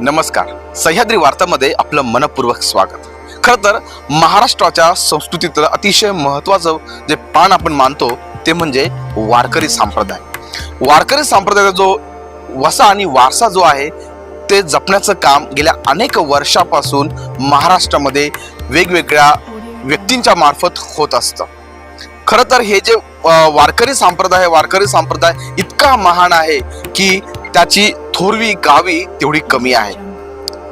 नमस्कार. सह्याद्री वार्तामध्ये आपलं मनपूर्वक स्वागत. खर तर महाराष्ट्राच्या संस्कृतीतलं अतिशय महत्त्वाचं जे पान आपण मानतो ते म्हणजे वारकरी संप्रदाय. वारकरी संप्रदायाचा जो वसा आणि वारसा जो आहे ते जपण्याचं काम गेल्या अनेक वर्षापासून महाराष्ट्रामध्ये वेगवेगळ्या व्यक्तींच्या मार्फत होत असतं. खरं तर हे जे वारकरी संप्रदाय आहे, वारकरी संप्रदाय इतका महान आहे की त्याची थोरवी गावी तेवढी कमी आहे.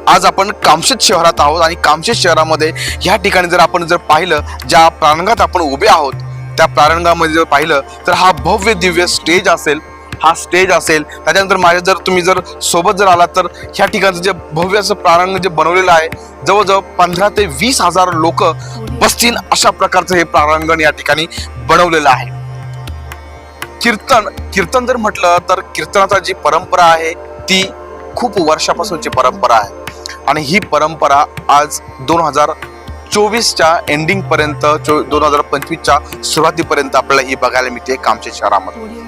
आज आपण कामशेत शहरात आहोत आणि कामशेत शहरामध्ये ह्या ठिकाणी जर आपण जर पाहिलं ज्या प्रारंगात आपण उभे आहोत त्या प्रारंगामध्ये जर पाहिलं तर हा भव्य दिव्य स्टेज असेल हा स्टेज असेल. त्याच्यानंतर माझ्या जर तुम्ही जर सोबत जर आलात तर ह्या ठिकाणचं जे भव्य असं प्रारंग जे बनवलेलं आहे जवळजवळ पंधरा ते वीस हजार लोक बसतील अशा प्रकारचं हे प्रारंगण या ठिकाणी बनवलेलं आहे. कीर्तन कीर्तन जर म्हटलं तर कीर्तनाचा जी परंपरा आहे ती खूप वर्षापासूनची परंपरा आहे. आणि ही परंपरा आज दोन हजार चोवीसच्या एंडिंग पर्यंत दोन हजार पंचवीसच्या सुरुवातीपर्यंत आपल्याला ही बघायला मिळते कामशेत शहरामध्ये.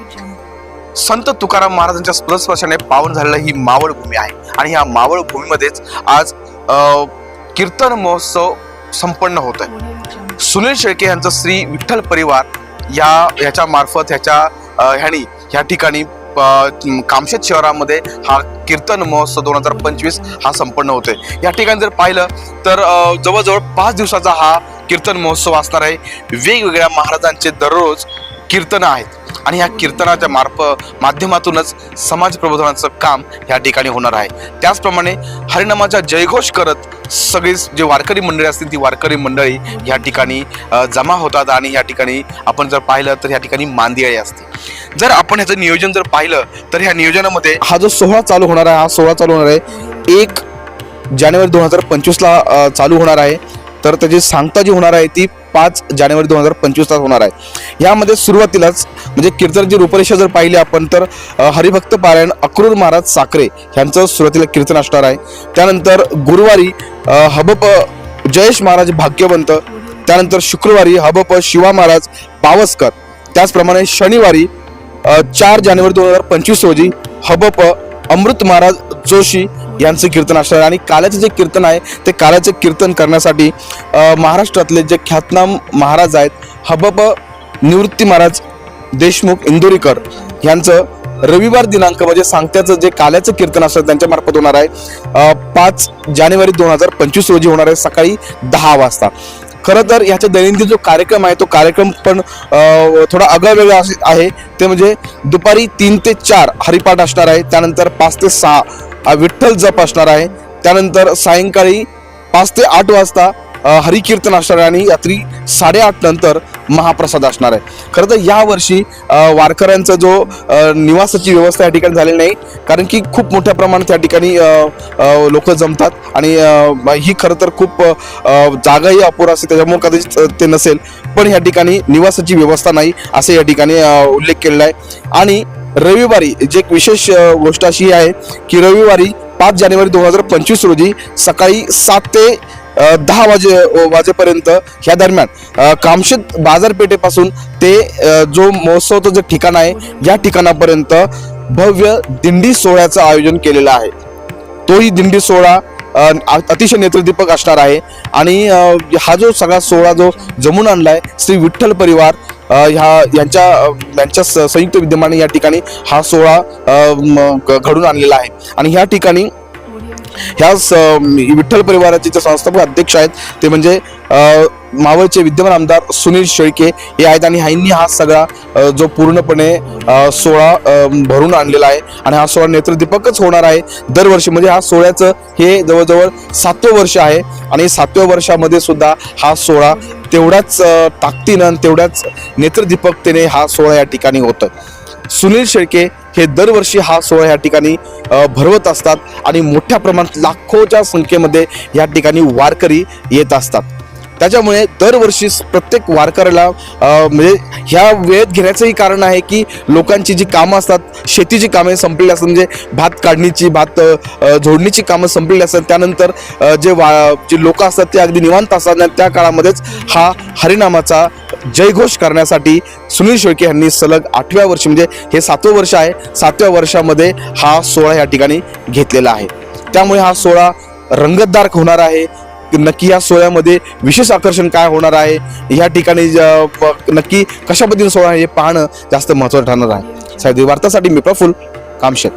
संत तुकाराम महाराजांच्या स्पर्शस्पर्शाने पावन झालेलं ही मावळ भूमी आहे. आणि ह्या मावळ भूमीमध्येच आज कीर्तन महोत्सव संपन्न होत आहे सुनील शेळके यांचं श्री विठ्ठल परिवार या ह्याच्या मार्फत ह्याच्या ह्यानी ह्या ठिकाणी कामशेत शहरामध्ये हा कीर्तन महोत्सव दोन हजार पंचवीस हा संपन्न होतोय. या ठिकाणी जर पाहिलं तर जवळजवळ पाच दिवसाचा हा कीर्तन महोत्सव असणार आहे. वेगवेगळ्या महाराजांचे दररोज कीर्तन आहेत. आणि ह्या कीर्तनाच्या मार्फ माध्यमातूनच समाज प्रबोधनाचं काम या ठिकाणी होणार आहे. त्याचप्रमाणे हरिनामाचा जयघोष करत सगळी जे वारकरी मंडळी असतील ती वारकरी मंडळी या ठिकाणी जमा होतात आणि या ठिकाणी आपण जर पाहिलं तर या ठिकाणी मांदियाळी असते. जर आपण ह्याचं नियोजन जर पाहिलं तर ह्या नियोजनामध्ये हा जो सोहळा चालू होणार आहे हा सोहळा चालू होणार आहे एक जानेवारी दोन हजार पंचवीसला चालू होणार आहे. तर त्याची सांगता जी होणार आहे ती पाच जानेवारी दोन हजार पंचवीसला होणार आहे. यामध्ये सुरुवातीलाच म्हणजे कीर्तनाची रूपरेषा जर पाहिली आपण तर हरिभक्त पारायण अक्रूर महाराज साखरे यांचं सुरुवातीला कीर्तन असणार आहे. त्यानंतर गुरुवारी हबप जयेश महाराज भाग्यवंत त्यानंतर शुक्रवारी हबप शिवा महाराज पावसकर त्याचप्रमाणे शनिवारी चार जानेवारी दोन हजार पंचवीस रोजी हबप अमृत महाराज जोशी यांचं कीर्तन असणार आहे. आणि काल्याचं जे कीर्तन आहे ते काल्याचे कीर्तन करण्यासाठी महाराष्ट्रातले जे ख्यातनाम महाराज आहेत हबब निवृत्ती महाराज देशमुख इंदोरीकर यांचं रविवार दिनांक म्हणजे सांगत्याचं जे काल्याचं कीर्तन असतं त्यांच्या मार्फत होणार आहे. पाच जानेवारी दोन हजार पंचवीस रोजी होणार आहे सकाळी दहा वाजता. खरं तर ह्याचा दैनंदिन जो कार्यक्रम आहे तो कार्यक्रम पण थोडा आगळा वेगळा असे- आहे. ते म्हणजे दुपारी तीन ते चार हरिपाठ असणार आहे त्यानंतर पाच ते सहा हा विठ्ठल जप असणार आहे. त्यानंतर सायंकाळी पाच ते आठ वाजता हरिकीर्तन असणार आहे आणि रात्री साडेआठ नंतर महाप्रसाद असणार आहे. खरं तर यावर्षी वारकऱ्यांचा जो निवासाची व्यवस्था या ठिकाणी झालेली नाही कारण की खूप मोठ्या प्रमाणात या ठिकाणी लोक जमतात आणि ही खरं तर खूप जागाही अपुरा असते त्याच्यामुळे कदाचित ते नसेल पण या ठिकाणी निवासाची व्यवस्था नाही असे या ठिकाणी उल्लेख केलेला आहे. आणि रविवारी जे एक विशेष गोष्ट अशी आहे की रविवारी पाच जानेवारी दोन हजार पंचवीस रोजी सकाळी सात ते दहा वाजे वाजेपर्यंत ह्या दरम्यान. कामशेत बाजारपेठेपासून ते जो महोत्सवचं जे ठिकाण आहे या ठिकाणापर्यंत भव्य दिंडी सोहळ्याचं आयोजन केलेलं आहे. तोही दिंडी सोहळा अतिशय नेत्रदीपक असणार आहे. आणि हा जो सगळा सोहळा जो जमून आणलाय श्री विठ्ठल परिवार ह्या यांच्या यांच्या स- संयुक्त विद्यमाने या ठिकाणी हा सोहळा घडून आणलेला आहे. आणि ह्या ठिकाणी ह्या स- विठ्ठल परिवाराचे जे संस्थापक अध्यक्ष आहेत ते म्हणजे मावळचे विद्यमान आमदार सुनील शेळके हे आहेत आणि ह्यांनी हा सगळा जो पूर्णपणे सोहळा भरून आणलेला आहे आणि हा सोहळा नेत्रदीपकच होणार आहे. दरवर्षी म्हणजे हा सोहळ्याचं हे जवळजवळ सातवं वर्ष आहे आणि सातव्या वर्षामध्ये सुद्धा हा सोहळा तेवढ्याच ताकदीनं आणि तेवढ्याच नेत्रदीपकतेने हा सोहळा या ठिकाणी होतोय. सुनील शेळके हे दरवर्षी हा सोहळा या ठिकाणी भरवत असतात आणि मोठ्या प्रमाणात लाखोच्या संख्येमध्ये या ठिकाणी वारकरी येत असतात. त्याच्यामुळे दरवर्षी प्रत्येक वारकऱ्याला म्हणजे ह्या वेळेत घेण्याचंही कारण आहे की लोकांची जी कामं असतात शेतीची कामे संपलेली असतात म्हणजे भात काढणीची भात झोडणीची कामं संपलेली असतात. त्यानंतर जे वा जे लोक असतात ते अगदी निवांत असतात आणि त्या काळामध्येच हा हरिनामाचा जयघोष करण्यासाठी सुनील शेळके यांनी सलग आठव्या वर्षी म्हणजे हे सातवं वर्ष आहे सातव्या वर्षामध्ये हा सोहळा या ठिकाणी घेतलेला आहे. त्यामुळे हा सोहळा रंगतदार होणार आहे. नक्की या सोहळ्यामध्ये विशेष आकर्षण काय होणार आहे? या ठिकाणी प- नक्की कशा पद्धतीने सोहळा आहे हे पाहणं जास्त महत्त्वाचं ठरणार आहे. साहेब वार्तासाठी मी प्रफुल कामशेत.